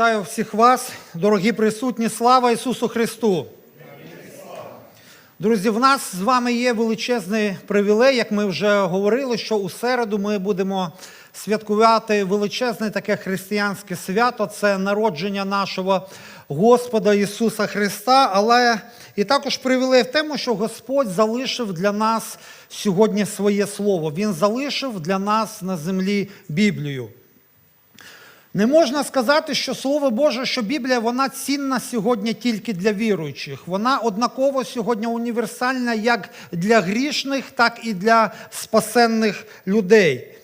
Вітаю всіх вас, дорогі присутні. Слава Ісусу Христу! Друзі, в нас з вами є величезний привілей, як ми вже говорили, що у середу ми будемо святкувати величезне таке християнське свято це народження нашого Господа Ісуса Христа. Але і також привілей в тому, що Господь залишив для нас сьогодні своє слово. Він залишив для нас на землі Біблію. Не можна сказати, що Слово Боже, що Біблія вона цінна сьогодні тільки для віруючих. Вона однаково сьогодні універсальна як для грішних, так і для спасенних людей.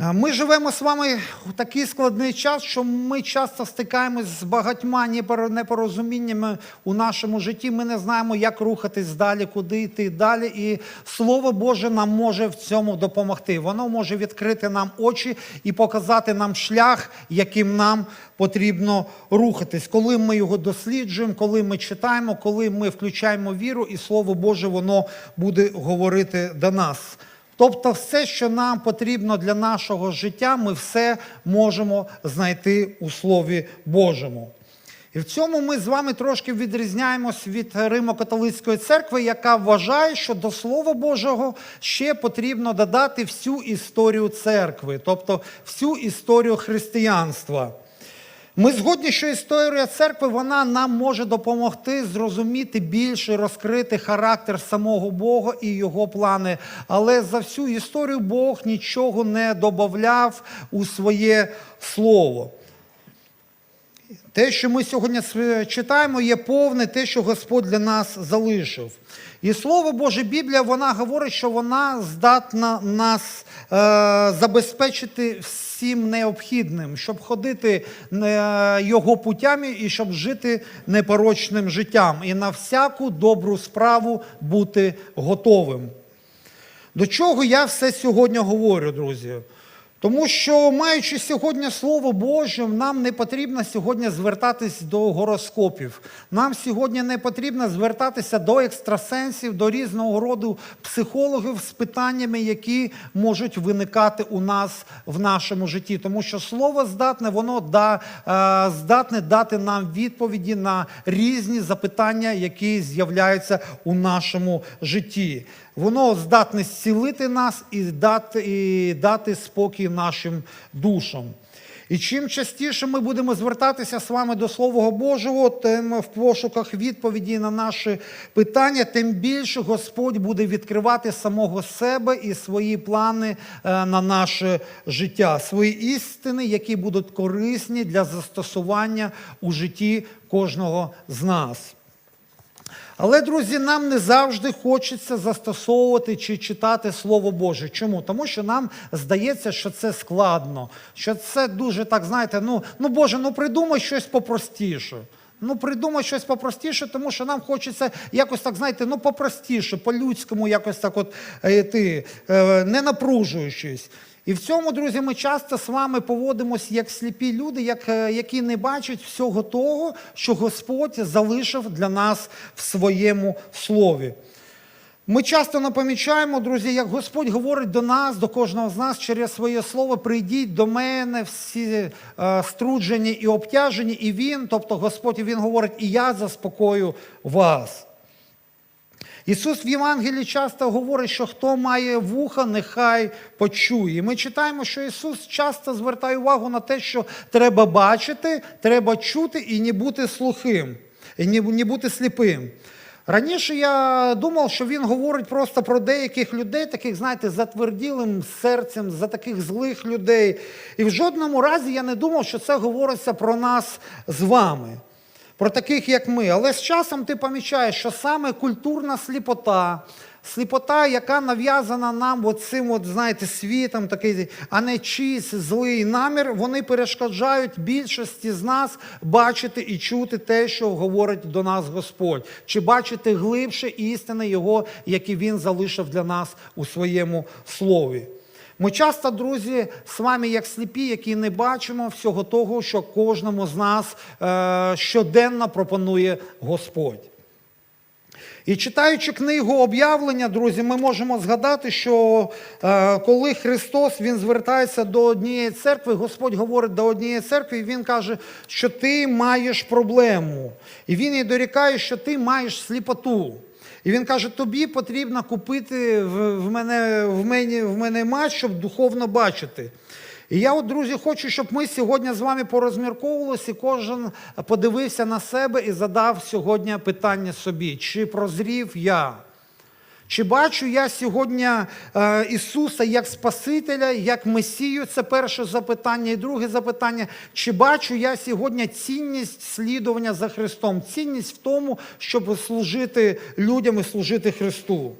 Е, Ми живемо з вами в такий складний час, що ми часто стикаємось з багатьма непоро- непорозуміннями у нашому житті. Ми не знаємо, як рухатись далі, куди йти далі. І Слово Боже нам може в цьому допомогти. Воно може відкрити нам очі і показати нам шлях, яким нам потрібно рухатись. Коли ми його досліджуємо, коли ми читаємо, коли ми включаємо віру, і Слово Боже, воно буде говорити до нас. Тобто, все, що нам потрібно для нашого життя, ми все можемо знайти у Слові Божому. І в цьому ми з вами трошки відрізняємось від Римо-католицької церкви, яка вважає, що до Слова Божого ще потрібно додати всю історію церкви, тобто всю історію християнства. Ми згодні, що історія церкви вона нам може допомогти зрозуміти більше, розкрити характер самого Бога і його плани. Але за всю історію Бог нічого не додавав у своє слово. Те, що ми сьогодні читаємо, є повне те, що Господь для нас залишив. І Слово Боже, Біблія, вона говорить, що вона здатна нас е, забезпечити всім необхідним, щоб ходити е, його путями і щоб жити непорочним життям, і на всяку добру справу бути готовим. До чого я все сьогодні говорю, друзі? Тому що, маючи сьогодні Слово Боже, нам не потрібно сьогодні звертатись до гороскопів. Нам сьогодні не потрібно звертатися до екстрасенсів, до різного роду психологів з питаннями, які можуть виникати у нас в нашому житті. Тому що слово здатне, воно да, е, здатне дати нам відповіді на різні запитання, які з'являються у нашому житті. Воно здатне зцілити нас і дати, і дати спокій нашим душам. І чим частіше ми будемо звертатися з вами до Слова Божого, тим в пошуках відповіді на наші питання, тим більше Господь буде відкривати самого себе і свої плани е, на наше життя, свої істини, які будуть корисні для застосування у житті кожного з нас. Але, друзі, нам не завжди хочеться застосовувати чи читати Слово Боже. Чому? Тому що нам здається, що це складно, що це дуже так, знаєте, ну, ну Боже, ну придумай щось попростіше. Ну, придумай щось попростіше, тому що нам хочеться якось так, знаєте, ну попростіше, по-людському, якось так, от е, ти, е, не напружуючись. І в цьому, друзі, ми часто з вами поводимось як сліпі люди, як, е, які не бачать всього того, що Господь залишив для нас в своєму слові. Ми часто не помічаємо, друзі, як Господь говорить до нас, до кожного з нас через своє слово: прийдіть до мене всі е, струджені і обтяжені, і Він, тобто Господь, Він говорить, і я заспокою вас. Ісус в Євангелії часто говорить, що хто має вуха, нехай почує. І Ми читаємо, що Ісус часто звертає увагу на те, що треба бачити, треба чути і не бути слухим, і не, бути сліпим. Раніше я думав, що він говорить просто про деяких людей, таких, знаєте, затверділим серцем, за таких злих людей. І в жодному разі я не думав, що це говориться про нас з вами про таких, як ми. Але з часом ти помічаєш, що саме культурна сліпота, сліпота, яка нав'язана нам оцим, от, знаєте, світом, такий, а не чийсь злий намір, вони перешкоджають більшості з нас бачити і чути те, що говорить до нас Господь, чи бачити глибше істини Його, які Він залишив для нас у своєму слові. Ми часто, друзі, з вами як сліпі, які не бачимо всього того, що кожному з нас е, щоденно пропонує Господь. І читаючи книгу об'явлення, друзі, ми можемо згадати, що е, коли Христос він звертається до однієї церкви, Господь говорить до однієї церкви, і Він каже, що ти маєш проблему. І він їй дорікає, що ти маєш сліпоту. І він каже: тобі потрібно купити в мене в мене, в мене мать, щоб духовно бачити. І я, от, друзі, хочу, щоб ми сьогодні з вами порозмірковувалися, і кожен подивився на себе і задав сьогодні питання собі: чи прозрів я? Чи бачу я сьогодні е, Ісуса як Спасителя, як Месію? Це перше запитання. І друге запитання: чи бачу я сьогодні цінність слідування за Христом, цінність в тому, щоб служити людям і служити Христу?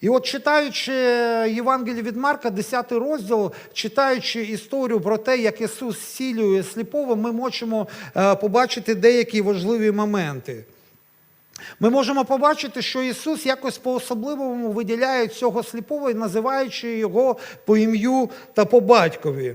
І от читаючи Євангеліє від Марка, 10 розділ, читаючи історію про те, як Ісус зцілює сліпого, ми можемо е, побачити деякі важливі моменти. Ми можемо побачити, що Ісус якось по-особливому виділяє цього сліпого, називаючи його по ім'ю та по батькові.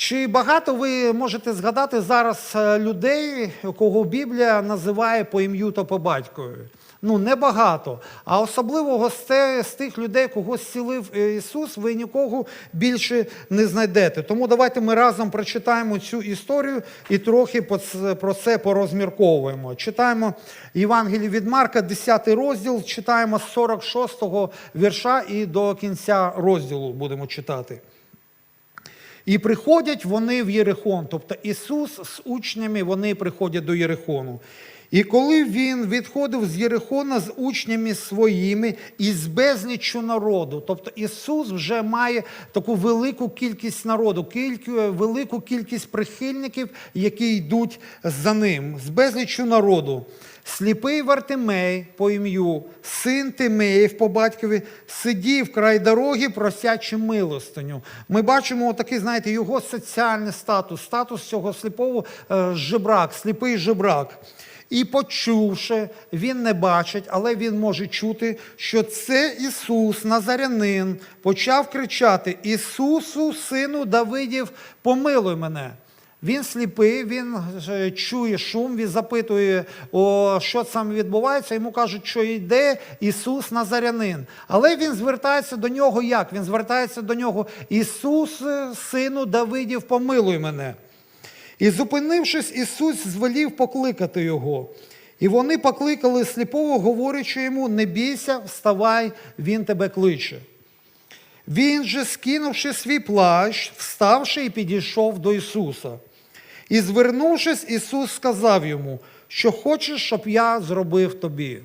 Чи багато ви можете згадати зараз е, людей, кого Біблія називає по ім'ю та по батькові? Ну, небагато. А особливого з, те, з тих людей, кого зцілив е, Ісус, ви нікого більше не знайдете. Тому давайте ми разом прочитаємо цю історію і трохи про це порозмірковуємо. Читаємо Євангеліє від Марка, 10 розділ, читаємо з 46 вірша і до кінця розділу будемо читати. І приходять вони в Єрихон, тобто Ісус з учнями вони приходять до Єрихону. І коли він відходив з Єрихона з учнями своїми і з безліччю народу, тобто Ісус вже має таку велику кількість народу, кілька, велику кількість прихильників, які йдуть за ним, з безліччю народу. Сліпий Вартимей по ім'ю, син Тимеїв по батькові, сидів край дороги, просячи милостиню. Ми бачимо такий, знаєте, його соціальний статус, статус цього сліпого е, жебрак, сліпий жебрак. І почувши, він не бачить, але він може чути, що це Ісус, Назарянин, почав кричати: Ісусу, сину Давидів, помилуй мене. Він сліпий, він е, чує шум, він запитує, о, що там відбувається. Йому кажуть, що йде Ісус Назарянин. Але він звертається до нього як? Він звертається до нього: Ісус, сину Давидів, помилуй мене. І зупинившись, Ісус звелів покликати його. І вони покликали сліпого, говорячи йому: не бійся, вставай, він тебе кличе. Він же, скинувши свій плащ, вставши і підійшов до Ісуса. І звернувшись, Ісус сказав йому, що хочеш, щоб я зробив тобі.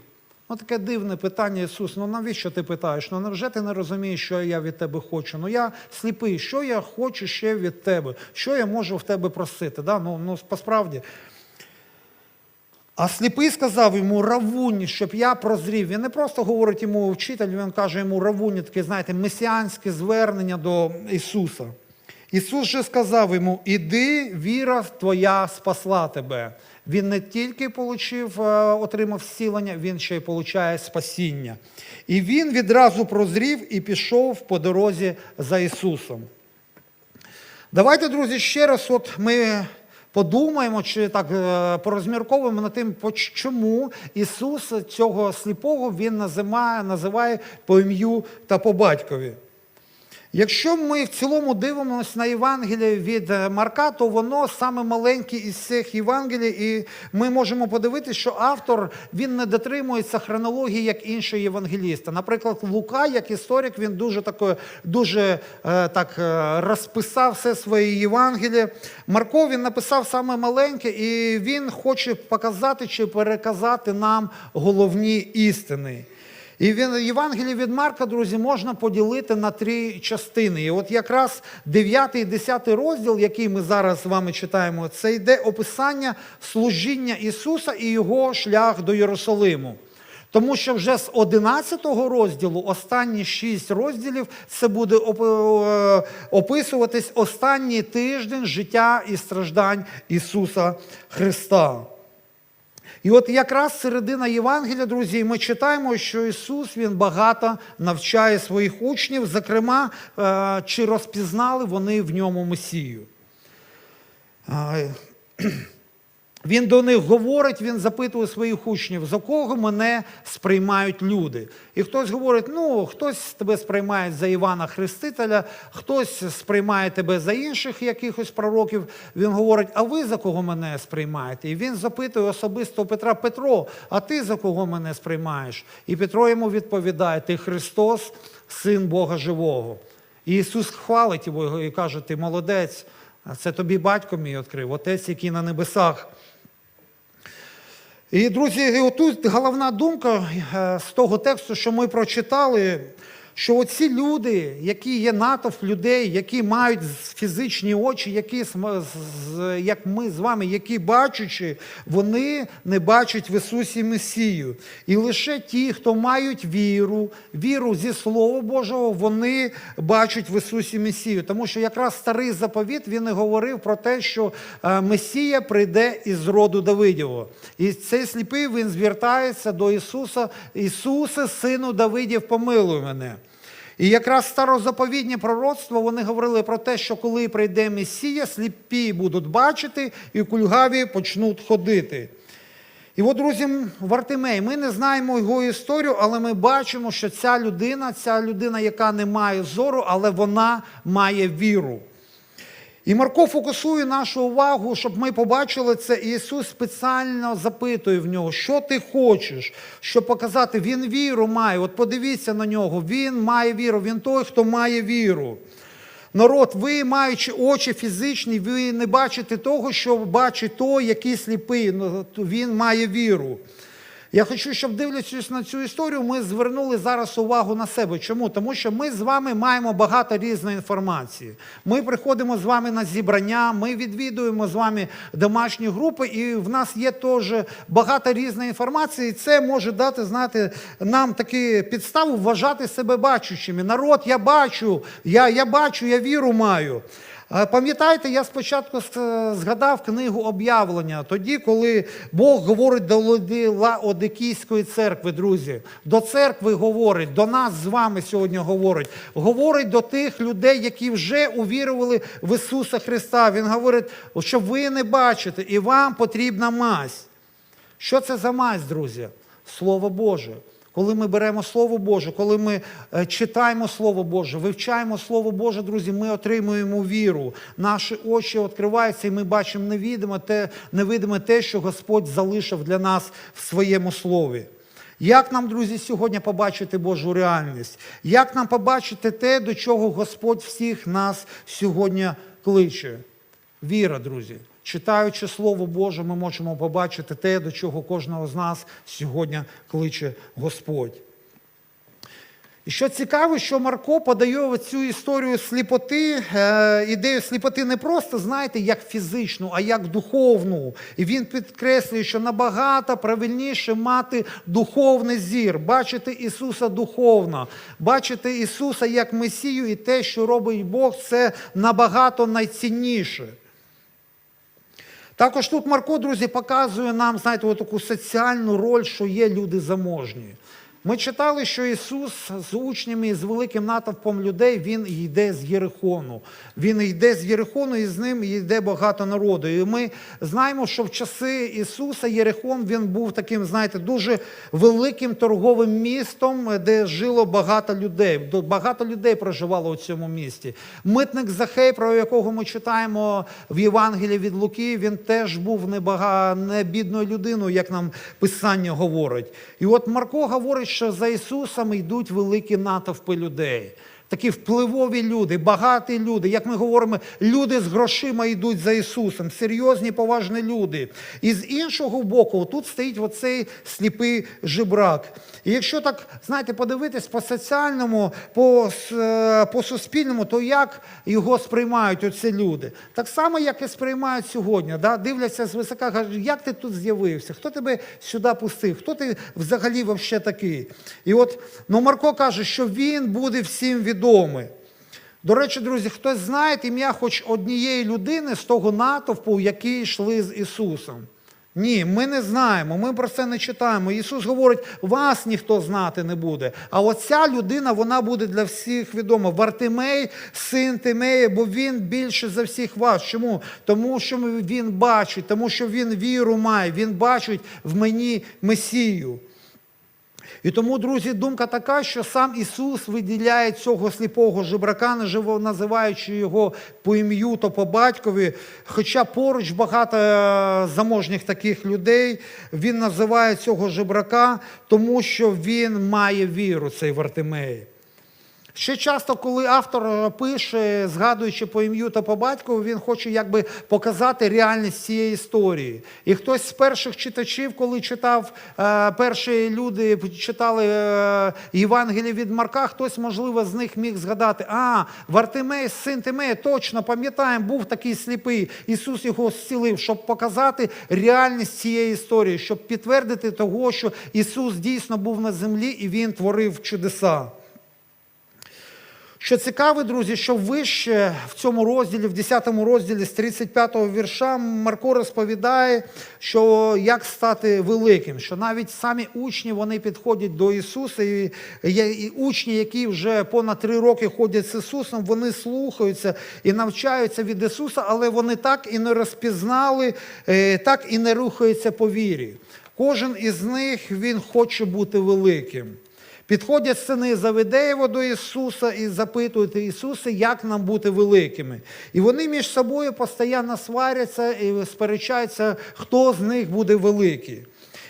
Ну, таке дивне питання, Ісус. Ну навіщо ти питаєш? Ну невже ти не розумієш, що я від тебе хочу? Ну я сліпий, що я хочу ще від тебе? Що я можу в тебе просити? Да? Ну, ну посправді. А сліпий сказав йому равуні, щоб я прозрів. Він не просто говорить йому вчитель, він каже йому равуні, таке, знаєте, месіанське звернення до Ісуса. Ісус же сказав йому: Іди, віра твоя спасла тебе. Він не тільки получив, е, отримав зцілення, він ще й получає спасіння. І він відразу прозрів і пішов по дорозі за Ісусом. Давайте, друзі, ще раз от ми подумаємо, чи так е, порозмірковуємо над тим, чому Ісус цього сліпого Він називає, називає по ім'ю та по батькові. Якщо ми в цілому дивимося на Євангеліє від е, Марка, то воно саме маленьке із цих Євангелій, і ми можемо подивитися, що автор він не дотримується хронології, як інші євангелісти. Наприклад, Лука, як історик, він дуже тако, дуже е, так е, розписав все своє Євангеліє. Марко він написав саме маленьке, і він хоче показати чи переказати нам головні істини. І він Євангеліє від Марка, друзі, можна поділити на три частини. І от якраз 9 і 10 розділ, який ми зараз з вами читаємо, це йде описання служіння Ісуса і його шлях до Єрусалиму. Тому що вже з 11 розділу, останні 6 розділів, це буде е, описуватись останній тиждень життя і страждань Ісуса Христа. І от якраз середина Євангелія, друзі, ми читаємо, що Ісус Він багато навчає своїх учнів, зокрема, е, чи розпізнали вони в ньому Месію. Він до них говорить, він запитує своїх учнів, за кого мене сприймають люди. І хтось говорить: ну, хтось тебе сприймає за Івана Хрестителя, хтось сприймає тебе за інших якихось пророків. Він говорить, а ви за кого мене сприймаєте? І він запитує особисто Петра Петро, а ти за кого мене сприймаєш? І Петро йому відповідає: Ти Христос, син Бога живого. І Ісус хвалить його і каже: Ти молодець, це тобі батько мій відкрив, отець, який на небесах. І, друзі, і отут головна думка е, з того тексту, що ми прочитали, що оці люди, які є натовп людей, які мають фізичні очі, які як ми з вами, які бачачи, вони не бачать в Ісусі Месію. І лише ті, хто мають віру, віру зі Слова Божого, вони бачать в Ісусі Месію. Тому що якраз старий заповіт він і говорив про те, що е, Месія прийде із роду Давидього. І цей сліпий він звертається до Ісуса, Ісусе, сину Давидів, помилуй мене. І якраз старозаповідні пророцтва вони говорили про те, що коли прийде Месія, сліпі будуть бачити, і кульгаві почнуть ходити. І от, друзі, Вартимей, ми не знаємо його історію, але ми бачимо, що ця людина, ця людина, яка не має зору, але вона має віру. І Марко фокусує нашу увагу, щоб ми побачили це. І Ісус спеціально запитує в нього, що ти хочеш, щоб показати, Він віру має. От подивіться на нього, Він має віру, він той, хто має віру. Народ, ви, маючи очі фізичні, ви не бачите того, що бачить той, який сліпий. Ну, Він має віру. Я хочу, щоб дивлячись на цю історію, ми звернули зараз увагу на себе. Чому? Тому що ми з вами маємо багато різної інформації. Ми приходимо з вами на зібрання, ми відвідуємо з вами домашні групи, і в нас є теж багато різної інформації. І це може дати, знаєте, нам таку підставу вважати себе бачущими. Народ, я бачу, я, я бачу, я віру маю. Е, Пам'ятаєте, я спочатку згадав книгу об'явлення, тоді, коли Бог говорить до Лаодикійської церкви, друзі, до церкви говорить, до нас з вами сьогодні говорить, говорить до тих людей, які вже увірували в Ісуса Христа. Він говорить, що ви не бачите, і вам потрібна мазь. Що це за мазь, друзі? Слово Боже. Коли ми беремо Слово Боже, коли ми е, читаємо Слово Боже, вивчаємо Слово Боже, друзі, ми отримуємо віру. Наші очі відкриваються, і ми бачимо невидиме те, невидиме те, що Господь залишив для нас в своєму слові. Як нам, друзі, сьогодні побачити Божу реальність? Як нам побачити те, до чого Господь всіх нас сьогодні кличе? Віра, друзі. Читаючи Слово Боже, ми можемо побачити те, до чого кожного з нас сьогодні кличе Господь. І що цікаво, що Марко подає цю історію сліпоти, е, ідею сліпоти не просто, знаєте, як фізичну, а як духовну. І він підкреслює, що набагато правильніше мати духовний зір, бачити Ісуса духовно, бачити Ісуса як Месію, і те, що робить Бог, це набагато найцінніше. Також тут Марко, друзі, показує нам, знаєте, таку соціальну роль, що є люди заможні. Ми читали, що Ісус з учнями, з великим натовпом людей, Він йде з Єрихону. Він йде з Єрихону і з ним йде багато народу. І ми знаємо, що в часи Ісуса Єрихон він був таким, знаєте, дуже великим торговим містом, де жило багато людей. Багато людей проживало у цьому місті. Митник Захей, про якого ми читаємо в Євангелії від Луки, він теж був небага... не бідною людиною, як нам Писання говорить. І от Марко говорить, що за Ісусом йдуть великі натовпи людей. Такі впливові люди, багаті люди, як ми говоримо, люди з грошима йдуть за Ісусом, серйозні, поважні люди. І з іншого боку, тут стоїть оцей сліпий жебрак. І якщо так, знаєте, подивитись по соціальному, по, е, по суспільному, то як його сприймають оці люди? Так само, як і сприймають сьогодні. Да? Дивляться звисока, кажуть, як ти тут з'явився? Хто тебе сюди пустив? Хто ти взагалі вообще такий? І от ну, Марко каже, що він буде всім відомий. До речі, друзі, хтось знає ім'я хоч однієї людини з того натовпу, які йшли з Ісусом. Ні, ми не знаємо, ми про це не читаємо. Ісус говорить, вас ніхто знати не буде. А оця людина вона буде для всіх відома. Вартимей, син Тимея, бо він більше за всіх вас. Чому? Тому що він бачить, тому що він віру має, він бачить в мені Месію. І тому, друзі, думка така, що сам Ісус виділяє цього сліпого жебрака, називаючи його по ім'ю та по батькові. Хоча поруч багато е, заможніх таких людей, він називає цього жебрака, тому що він має віру, цей Вартимей. Ще часто, коли автор е, пише, згадуючи по ім'ю та по батькові, він хоче якби показати реальність цієї історії. І хтось з перших читачів, коли читав, е, перші люди читали е, Євангеліє від Марка, хтось, можливо, з них міг згадати, а, Вартимей, син Тимея, точно пам'ятаємо, був такий сліпий. Ісус його зцілив, щоб показати реальність цієї історії, щоб підтвердити того, що Ісус дійсно був на землі і Він творив чудеса. Що цікаво, друзі, що вище в цьому розділі, в 10 розділі з 35 го вірша, Марко розповідає, що як стати великим, що навіть самі учні вони підходять до Ісуса, і, і учні, які вже понад три роки ходять з Ісусом, вони слухаються і навчаються від Ісуса, але вони так і не розпізнали, е, так і не рухаються по вірі. Кожен із них він хоче бути великим. Підходять сини Завидеєва до Ісуса і запитують Ісуса, як нам бути великими. І вони між собою постійно сваряться і сперечаються, хто з них буде великий.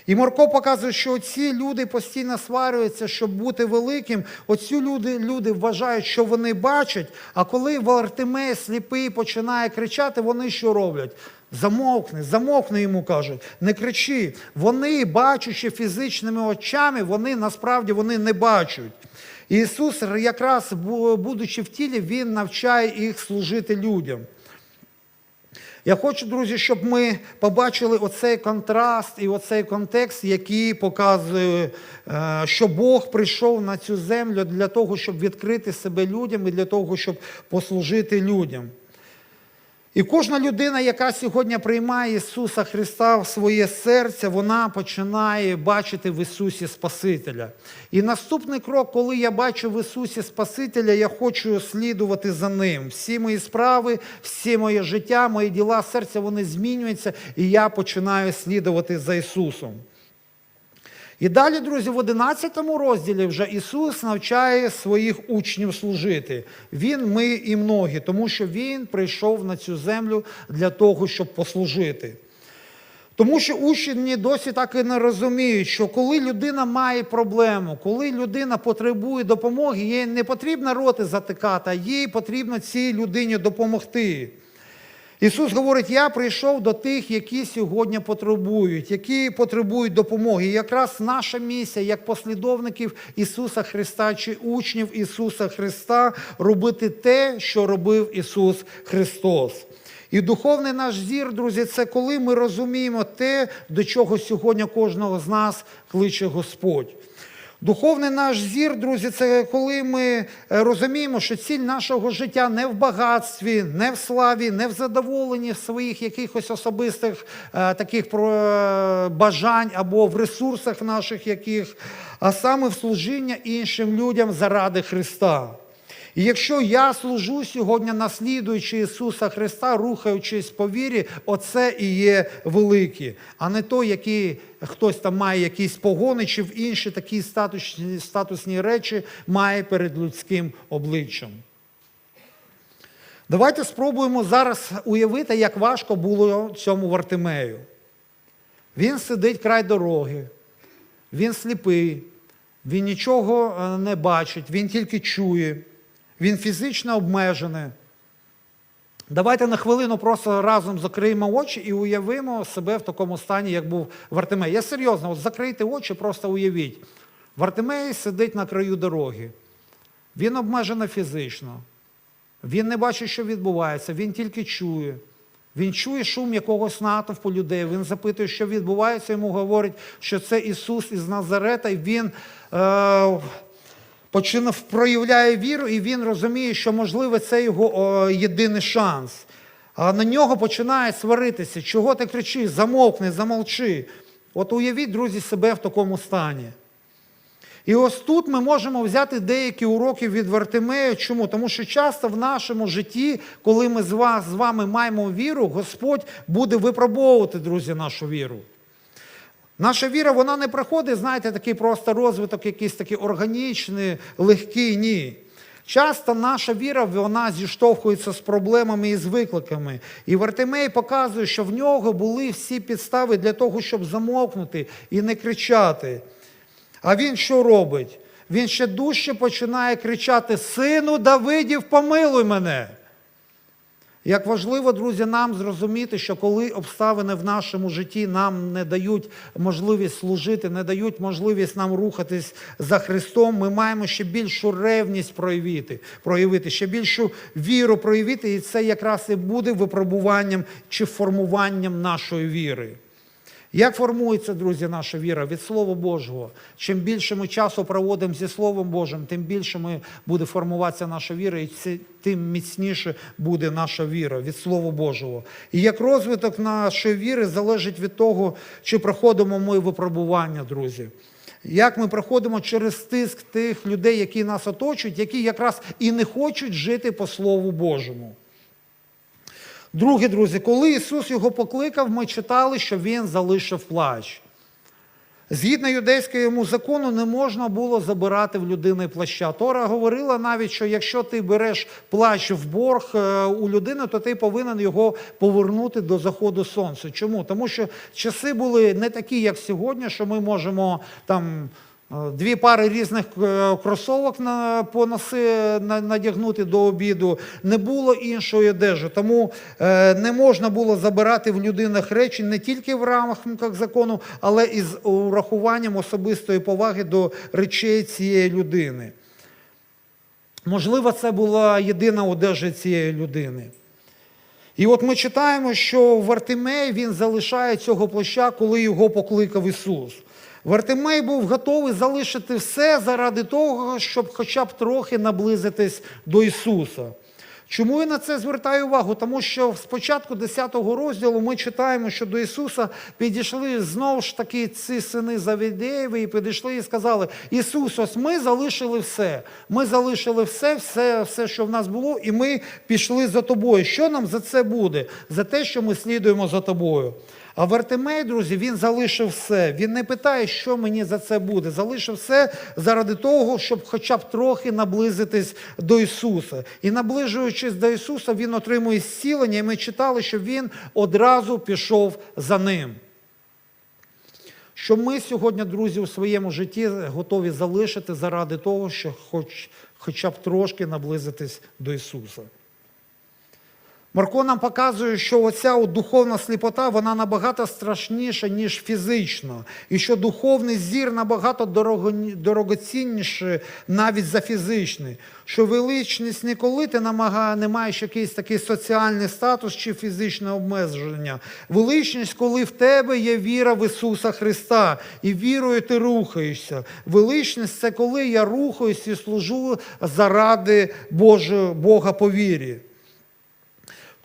І Марко показує, що ці люди постійно сварюються, щоб бути великим. Оці люди, люди вважають, що вони бачать, а коли Вартимей сліпий починає кричати, вони що роблять? Замовкни, замовкни йому кажуть, не кричи. Вони, бачачи фізичними очами, вони насправді вони не бачать. Ісус, якраз будучи в тілі, Він навчає їх служити людям. Я хочу, друзі, щоб ми побачили оцей контраст і оцей контекст, який показує, е, що Бог прийшов на цю землю для того, щоб відкрити себе людям і для того, щоб послужити людям. І кожна людина, яка сьогодні приймає Ісуса Христа в своє серце, вона починає бачити в Ісусі Спасителя. І наступний крок, коли я бачу в Ісусі Спасителя, я хочу слідувати за Ним. Всі мої справи, всі моє життя, мої діла, серця, вони змінюються, і я починаю слідувати за Ісусом. І далі, друзі, в 11 розділі вже Ісус навчає своїх учнів служити. Він, ми і многі, тому що Він прийшов на цю землю для того, щоб послужити. Тому що учні досі так і не розуміють, що коли людина має проблему, коли людина потребує допомоги, їй не потрібно роти затикати, а їй потрібно цій людині допомогти. Ісус говорить, я прийшов до тих, які сьогодні потребують, які потребують допомоги. І якраз наша місія, як послідовників Ісуса Христа чи учнів Ісуса Христа, робити те, що робив Ісус Христос. І духовний наш зір, друзі, це коли ми розуміємо те, до чого сьогодні кожного з нас кличе Господь. Духовний наш зір, друзі, це коли ми е, розуміємо, що ціль нашого життя не в багатстві, не в славі, не в задоволенні своїх якихось особистих е, таких е, бажань або в ресурсах наших яких, а саме в служіння іншим людям заради Христа. І якщо я служу сьогодні, наслідуючи Ісуса Христа, рухаючись по вірі, оце і є велике, а не той, який хтось там має якісь погони, чи в інші такі статусні, статусні речі має перед людським обличчям. Давайте спробуємо зараз уявити, як важко було цьому Вартимею. Він сидить край дороги, він сліпий, він нічого е, не бачить, він тільки чує, він фізично обмежений. Давайте на хвилину просто разом закриємо очі і уявимо себе в такому стані, як був Вартимей. Я серйозно, от закрийте очі, просто уявіть. Вартимей сидить на краю дороги. Він обмежений фізично. Він не бачить, що відбувається, він тільки чує. Він чує шум якогось натовпу людей. Він запитує, що відбувається. Йому говорять, що це Ісус із Назарета, і він е, починав проявляє віру, і він розуміє, що можливо це його о, єдиний шанс. А на нього починають сваритися. Чого ти кричиш? Замовкни, замовчи. От уявіть, друзі, себе в такому стані. І ось тут ми можемо взяти деякі уроки від Вартимея. Чому? Тому що часто в нашому житті, коли ми з вас з вами маємо віру, Господь буде випробовувати, друзі, нашу віру. Наша віра, вона не проходить, знаєте, такий просто розвиток, якийсь такий органічний, легкий, ні. Часто наша віра вона зіштовхується з проблемами і з викликами. І Вартимей показує, що в нього були всі підстави для того, щоб замовкнути і не кричати. А він що робить? Він ще дужче починає кричати: Сину Давидів, помилуй мене. Як важливо, друзі, нам зрозуміти, що коли обставини в нашому житті нам не дають можливість служити, не дають можливість нам рухатись за Христом, ми маємо ще більшу ревність проявити, проявити, ще більшу віру проявити, і це якраз і буде випробуванням чи формуванням нашої віри. Як формується, друзі, наша віра? Від Слова Божого. Чим більше ми часу проводимо зі Словом Божим, тим більше ми буде формуватися наша віра, і це, тим міцніше буде наша віра від Слова Божого. І як розвиток нашої віри залежить від того, чи проходимо ми випробування, друзі. Як ми проходимо через тиск тих людей, які нас оточують, які якраз і не хочуть жити по Слову Божому. Друге, друзі, коли Ісус його покликав, ми читали, що Він залишив плач. Згідно юдейському закону, не можна було забирати в людини плаща. Тора говорила навіть, що якщо ти береш плащ в борг е, у людини, то ти повинен його повернути до заходу сонця. Чому? Тому що часи були не такі, як сьогодні, що ми можемо там. Е, Дві пари різних е, кросовок на, поноси, на, надягнути до обіду, не було іншої одежі. Тому е, не можна було забирати в людинах речі не тільки в рамках закону, але і з урахуванням особистої поваги до речей цієї людини. Можливо, це була єдина одежа цієї людини. І от ми читаємо, що Вартимей він залишає цього плаща, коли його покликав Ісус. Вартимей був готовий залишити все заради того, щоб хоча б трохи наблизитись до Ісуса. Чому я на це звертаю увагу? Тому що з початку 10 розділу ми читаємо, що до Ісуса підійшли знову ж таки ці сини Завідеєві і підійшли і сказали: Ісус, ось ми залишили все. Ми залишили все, все, все, що в нас було, і ми пішли за тобою. Що нам за це буде? За те, що ми слідуємо за тобою. А Вартимей, друзі, він залишив все. Він не питає, що мені за це буде. Залишив все заради того, щоб хоча б трохи наблизитись до Ісуса. І наближуючись до Ісуса, він отримує зцілення. І ми читали, що він одразу пішов за ним. Що ми сьогодні, друзі, у своєму житті готові залишити заради того, щоб хоч, хоча б трошки наблизитись до Ісуса. Марко нам показує, що оця от духовна сліпота вона набагато страшніша, ніж фізична. І що духовний зір набагато дорого- дорогоцінніший навіть за фізичний. Що величність не коли ти намагає, не маєш якийсь такий соціальний статус чи фізичне обмеження. Величність, коли в тебе є віра в Ісуса Христа, і вірою ти рухаєшся. Величність це коли я рухаюсь і служу заради Божого, Бога по вірі.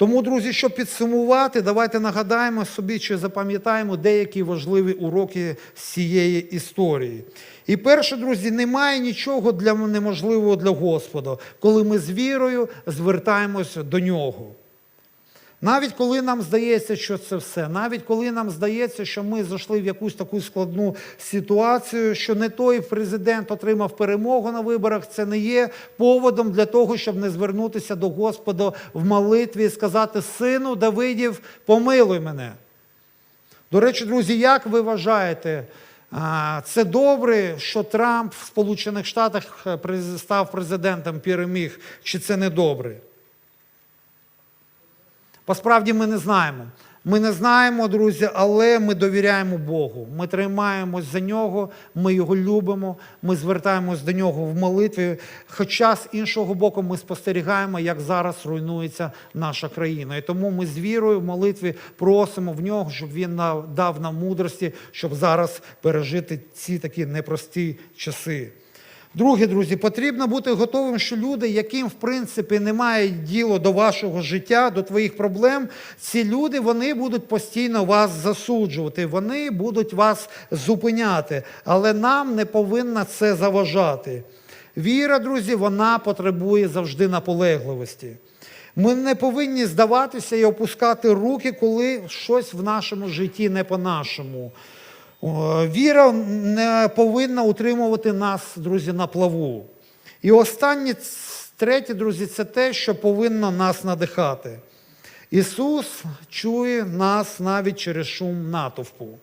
Тому, друзі, щоб підсумувати, давайте нагадаємо собі чи запам'ятаємо деякі важливі уроки з цієї історії. І перше, друзі, немає нічого для неможливого для Господа, коли ми з вірою звертаємося до нього. Навіть коли нам здається, що це все, навіть коли нам здається, що ми зайшли в якусь таку складну ситуацію, що не той президент отримав перемогу на виборах, це не є поводом для того, щоб не звернутися до Господа в молитві і сказати: Сину Давидів, помилуй мене. До речі, друзі, як ви вважаєте, це добре, що Трамп в Сполучених Штатах е, став президентом, переміг, чи це не добре? Посправді ми не знаємо. Ми не знаємо, друзі, але ми довіряємо Богу. Ми тримаємось за нього, ми його любимо, ми звертаємось до нього в молитві. Хоча з іншого боку, ми спостерігаємо, як зараз руйнується наша країна. І тому ми з вірою в молитві просимо в нього, щоб він дав нам мудрості, щоб зараз пережити ці такі непрості часи. Друге, друзі, потрібно бути готовим, що люди, яким в принципі немає діло до вашого життя, до твоїх проблем, ці люди вони будуть постійно вас засуджувати, вони будуть вас зупиняти, але нам не повинно це заважати. Віра, друзі, вона потребує завжди наполегливості. Ми не повинні здаватися і опускати руки, коли щось в нашому житті не по-нашому. О, Віра не повинна утримувати нас, друзі, на плаву. І останнє, третє, друзі, це те, що повинно нас надихати. Ісус чує нас навіть через шум натовпу.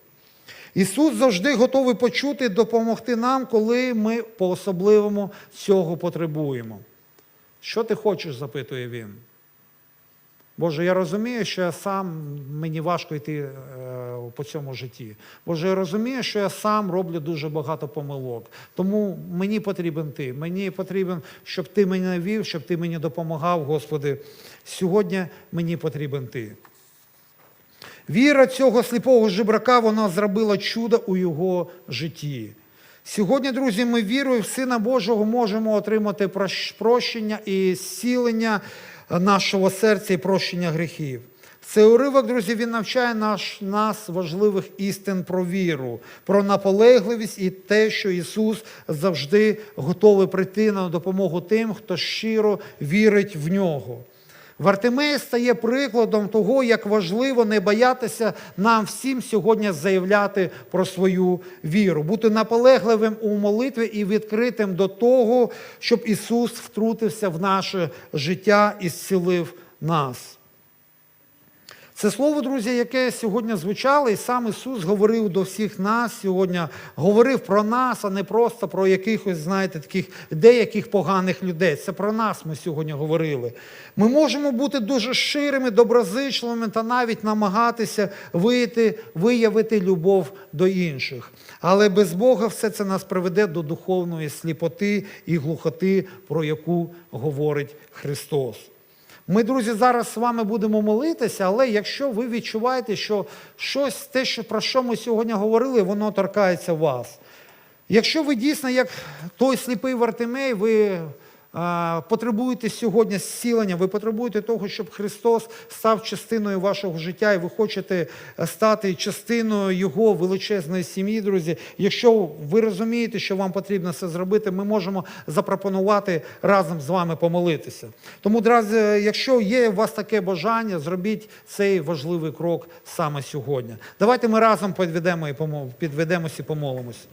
Ісус завжди готовий почути і допомогти нам, коли ми по-особливому цього потребуємо. Що ти хочеш? запитує він. Боже, я розумію, що я сам мені важко йти е, по цьому житті. Боже, я розумію, що я сам роблю дуже багато помилок. Тому мені потрібен ти. Мені потрібен, щоб ти мене вів, щоб ти мені допомагав, Господи. Сьогодні мені потрібен ти. Віра цього сліпого жебрака вона зробила чудо у його житті. Сьогодні, друзі, ми вірою в Сина Божого можемо отримати прощення і зцілення нашого серця і прощення гріхів. Цей уривок, друзі, він навчає наш, нас важливих істин про віру, про наполегливість і те, що Ісус завжди готовий прийти на допомогу тим, хто щиро вірить в нього. Вартимей стає прикладом того, як важливо не боятися нам всім сьогодні заявляти про свою віру, бути наполегливим у молитві і відкритим до того, щоб Ісус втрутився в наше життя і зцілив нас. Це слово, друзі, яке сьогодні звучало, і сам Ісус говорив до всіх нас сьогодні, говорив про нас, а не просто про якихось, знаєте, таких деяких поганих людей. Це про нас ми сьогодні говорили. Ми можемо бути дуже щирими, доброзичливими та навіть намагатися вийти, виявити любов до інших. Але без Бога все це нас приведе до духовної сліпоти і глухоти, про яку говорить Христос. Ми, друзі, зараз з вами будемо молитися, але якщо ви відчуваєте, що щось, те, що, про що ми сьогодні говорили, воно торкається вас. Якщо ви дійсно, як той сліпий Вартимей, ви потребуєте сьогодні зцілення, ви потребуєте того, щоб Христос став частиною вашого життя, і ви хочете е, стати частиною Його величезної сім'ї, друзі. Якщо ви розумієте, що вам потрібно це зробити, ми можемо запропонувати разом з вами помолитися. Тому, друзі, якщо є у вас таке бажання, зробіть цей важливий крок саме сьогодні. Давайте ми разом підведемо і помо- підведемося і помолимось.